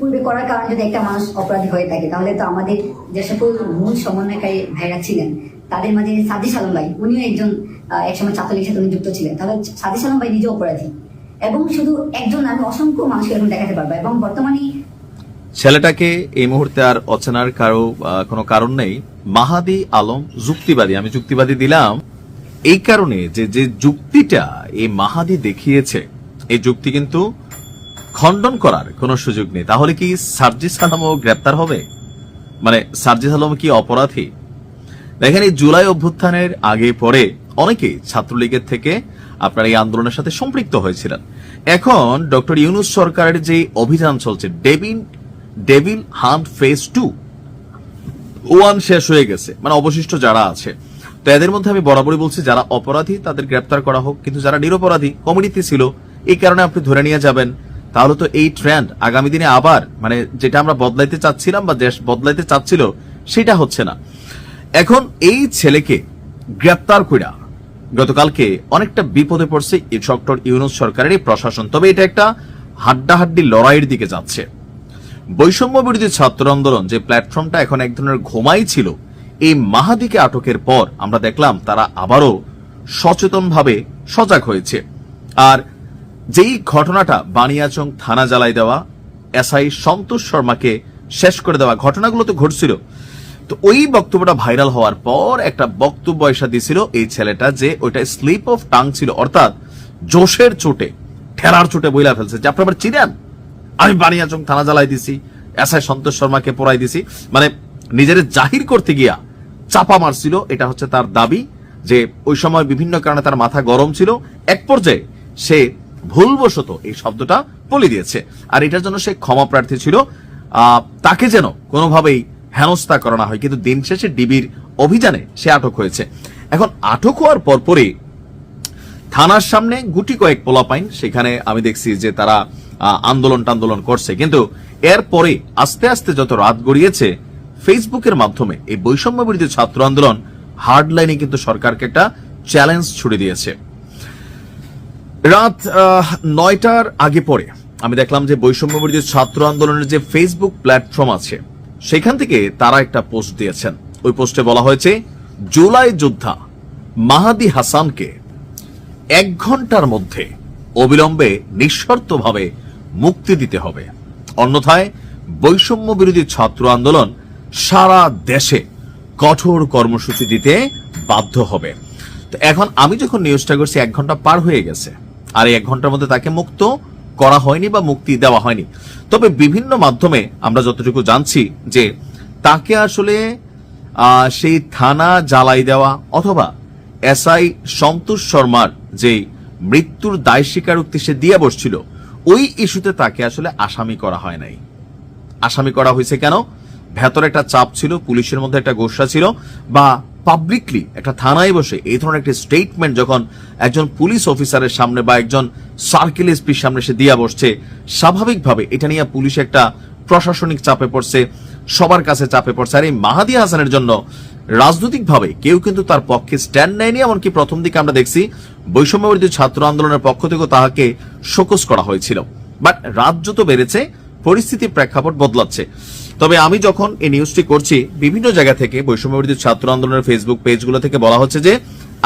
পূর্বে করার কারণে যদি একটা মানুষ অপরাধী হয়ে থাকে, তাহলে তো আমাদের যে সকল মূল সমন্বয়কারী ভাইরা ছিলেন, তাদের মাঝে সাদিস আলম ভাই, উনিও একজন একসময় ছাত্রলীগের সাথে উনি যুক্ত ছিলেন। তাহলে সাদিস আলম ভাই নিজেও অপরাধী। এবং শুধু একজন আমি অসংখ্য মানুষকে এরকম দেখাতে পারব। এবং বর্তমানে ছেলেটাকে এই মুহূর্তে আর অচেনার কারও কোনো কারণ নেই। মাহাদি আলম যুক্তিবাদী, আমি যুক্তিবাদী দিলাম। এই কারণে যে যে যুক্তিটা এই মাহাদি দেখিয়েছে, এই যুক্তি কিন্তু খণ্ডন করার কোনো সুযোগ নেই। তাহলে কি সার্জিস আলমও গ্রেপ্তার হবে? মানে সার্জিস আলম কি অপরাধী? দেখেন, এই জুলাই অভ্যুত্থানের আগে পরে অনেকেই ছাত্রলীগের থেকে আপনার এই আন্দোলনের সাথে সম্পৃক্ত হয়েছিলেন। এখন ডক্টর ইউনুস সরকারের যে অভিযান চলছে, devil, devil hunt phase two, one শেষ হয়ে গেছে। মানে অবশিষ্ট যারা আছে। তো এদের মধ্যে আমি বরাবরই বলছি, যারা অপরাধী তাদের গ্রেপ্তার করা হোক, কিন্তু যারা নিরপরাধী কমিউনিটি ছিল, এই কারণে আপনি ধরে নিয়ে যাবেন তাহলে তো এই ট্রেন্ড আগামী দিনে আবার মানে যেটা আমরা বদলাইতে চাচ্ছিলাম বা দেশ বদলাইতে চাচ্ছিল, সেটা হচ্ছে না। এখন এই ছেলেকে গ্রেপ্তার কইরা গতকালকে অনেকটা বিপদে পড়ছে ডক্টর ইউনুস সরকারের এই প্রশাসন। তবে এটা একটা হাড্ডাহাড্ডি লড়াইয়ের দিকে যাচ্ছে। বৈষম্য বিরোধী ছাত্র আন্দোলন যে প্ল্যাটফর্মটা এখন এক ধরনের ঘুমাই ছিল, এই মাহাদিকে আটকের পর আমরা দেখলাম তারা আবারও সচেতনভাবে সজাগ হয়েছে। আর যেই ঘটনাটা বানিয়াচং থানা জ্বালাই দেওয়া, এসআই সন্তোষ শর্মাকে শেষ করে দেওয়া ঘটনাগুলো তো ঘটছিল। তো ওই বক্তব্যটা ভাইরাল হওয়ার পর একটা বক্তব্য এসা দিছিল এই ছেলেটা যে ওইটা স্লিপ অফ টাং ছিল, অর্থাৎ জোশের চোটে, ঠেলার চোটে বইলা ফেলছে। যে আপনি আবার চিনেন? আমি বানিয়াচং থানা জ্বালাই দিছি, এসআই সন্তোষ শর্মাকে পড়াই দিছি। মানে নিজের জাহির করতে গিয়া চাপা মারছিল, এটা হচ্ছে তার দাবি যে ওই সময় বিভিন্ন কারণে তার মাথা গরম ছিল। এক পর্যায়ে সে ভুলবশত এই শব্দটা বলে দিয়েছে। আর এটার জন্য সে ক্ষমা প্রার্থী ছিল। তাকে যেন কোনোভাবেই হেনস্থা করা না হয়। কিন্তু দিন শেষে ডিবির অভিযানে সে আটক হয়েছে। এখন আটক হওয়ার পরপরই থানার সামনে গুটি কয়েক পোলাপাইন, সেখানে আমি দেখছি যে তারা আন্দোলন টান্দোলন করছে। কিন্তু এরপরে আস্তে আস্তে যত রাত গড়িয়েছে, ফেসবুকের মাধ্যমে এই বৈষম্য বিরোধী ছাত্র আন্দোলন হার্ড লাইনে কিন্তু সরকারকে একটা চ্যালেঞ্জ ছুড়ে দিয়েছে। রাত নয়টার আগে পরে আমি দেখলাম যে বৈষম্য বিরোধী ছাত্র আন্দোলনের যে ফেসবুক প্ল্যাটফর্ম আছে, সেখান থেকে তারা একটা পোস্ট দিয়েছেন। ওই পোস্টে বলা হয়েছে, জুলাই যোদ্ধা মাহাদি হাসানকে এক ঘণ্টার মধ্যে অবিলম্বে নিঃশর্তভাবে মুক্তি দিতে হবে। অন্যথায় বৈষম্য বিরোধী ছাত্র আন্দোলন সারা দেশে কঠোর কর্মসূচি দিতে বাধ্য হবে। তো এখন আমি যখন নিউজটা করছি, এক ঘণ্টা পার হয়ে গেছে। আর এক ঘণ্টার মধ্যে তাকে মুক্ত করা হয়নি বা মুক্তি দেওয়া হয়নি। তবে বিভিন্ন মাধ্যমে আমরা যতটুকু জানছি যে তাকে আসলে সেই থানা জ্বালাই দেওয়া অথবা এসআই সন্তোষ শর্মার যে মৃত্যুর দায় স্বীকারোক্তি সে দিয়ে বসছিল, ওই ইস্যুতে তাকে আসলে আসামি করা হয় নাই। আসামি করা হয়েছে কেন? ভেতরে একটা চাপ ছিল, পুলিশের মধ্যে একটা গোসা ছিল বা পাবলিকলি একটা থানায় বসে এই ধরনের একটা স্টেটমেন্ট যখন একজন পুলিশ অফিসারের সামনে বা একজন সার্কেল এসপির সামনে সে দিয়া বসছে, স্বাভাবিকভাবে এটা নিয়ে পুলিশ একটা প্রশাসনিক চাপে পড়ছে, সবার কাছে চাপে পড়ছে। আর এই মাহাদি হাসানের জন্য রাজনৈতিকভাবে কেউ কিন্তু তার পক্ষে স্ট্যান্ড নেয়নি, এমনকি প্রথম দিকে আমরা দেখছি বৈষম্য বিরোধী ছাত্র আন্দোলনের পক্ষ থেকেও তাহাকে শোকস করা হয়েছিল। বাট রাজ্য তো বেড়েছে, পরিস্থিতির প্রেক্ষাপট বদলাচ্ছে। তবে আমি যখন এই নিউজটি করছি, বিভিন্ন জায়গা থেকে বৈষম্য বিরোধী ছাত্র আন্দোলনের ফেসবুক পেজগুলো থেকে বলা হচ্ছে যে,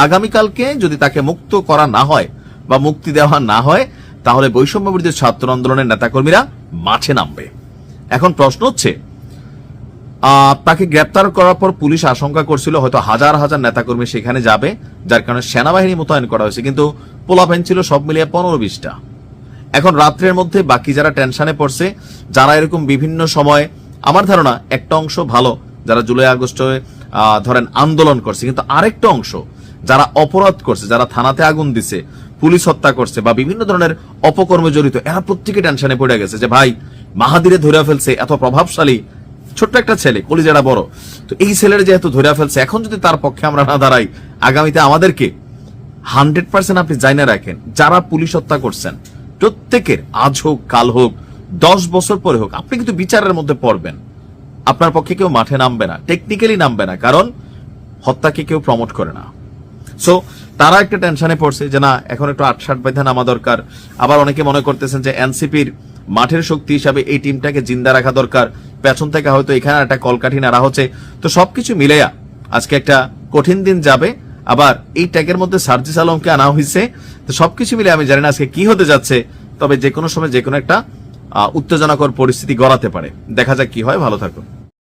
আগামীকালকে যদি তাকে মুক্ত করা না হয় বা মুক্তি দেওয়া না হয়, তাহলে বৈষম্য বিরোধী ছাত্র আন্দোলনের নেতাকর্মীরা মাঠে নামবে। এখন প্রশ্ন হচ্ছে তাকে গ্রেপ্তার করার পর পুলিশ আশঙ্কা করছিল হয়তো হাজার হাজার নেতাকর্মী সেখানে যাবে, যার কারণে সেনাবাহিনী মোতায়েন করা হয়েছে, কিন্তু পোলাপেন ছিল সব মিলিয়ে পনেরো বিশটা। এখন রাত্রের মধ্যে বাকি যারা টেনশনে পড়ছে, যারা এরকম বিভিন্ন সময় আমার ধারণা একটা অংশ ভালো যারা জুলাই আগস্টে ধরেন আন্দোলন করছে, কিন্তু আরেকটা অংশ যারা অপরাধ করছে, যারা থানাতে আগুন দিছে, পুলিশ হত্যা করছে বা বিভিন্ন ধরনের অপকর্মে জড়িত, এরা প্রত্যেকে টেনশনে পড়ে গেছে যে, ভাই, মাহাদিরে ধরে ফেলছে, এত প্রভাবশালী, ছোট্ট একটা ছেলে কলিজারা বড়। তো এই ছেলের যেহেতু ধরে ফেলছে, এখন যদি তার পক্ষে আমরা না দাঁড়াই, আগামীতে আমাদেরকে হান্ড্রেড পার্সেন্ট আপনি জাইনা রাখেন, যারা পুলিশ হত্যা করছেন, প্রত্যেকের, আজ হোক, কাল হোক দশ বছর পরে হোক, আপনি কিন্তু বিচারের মধ্যে পড়বেন। আপনার পক্ষে কেউ মাঠে নামবে না টেকনিক্যালি নামবে না, কারণ হত্যাকে কেউ প্রমোট করে না। সো তারা একটা টেনশনে পড়ছে যে না, এখন একটু আটষাট বেঁধে নামা দরকার। আবার অনেকে মনে করতেছেন যে এনসিপির মাঠের শক্তি হিসাবে এই টিমটাকে জিন্দা রাখা দরকার। পেছন থেকে হয়তো এখানে একটা কলকাঠি নাড়া হচ্ছে। তো সবকিছু মিলেয়া আজকে একটা কঠিন দিন যাবে। আবার এই ট্যাগের মধ্যে সার্জিস আলমকে আনা হয়েছে তো সবকিছু মিলে আমি জানি না আজকে কি হতে যাচ্ছে। তবে যে কোনো সময় যে কোনো একটা উত্তেজনাকর পরিস্থিতি গড়াতে পারে। দেখা যাক কি হয়। ভালো থাকুন।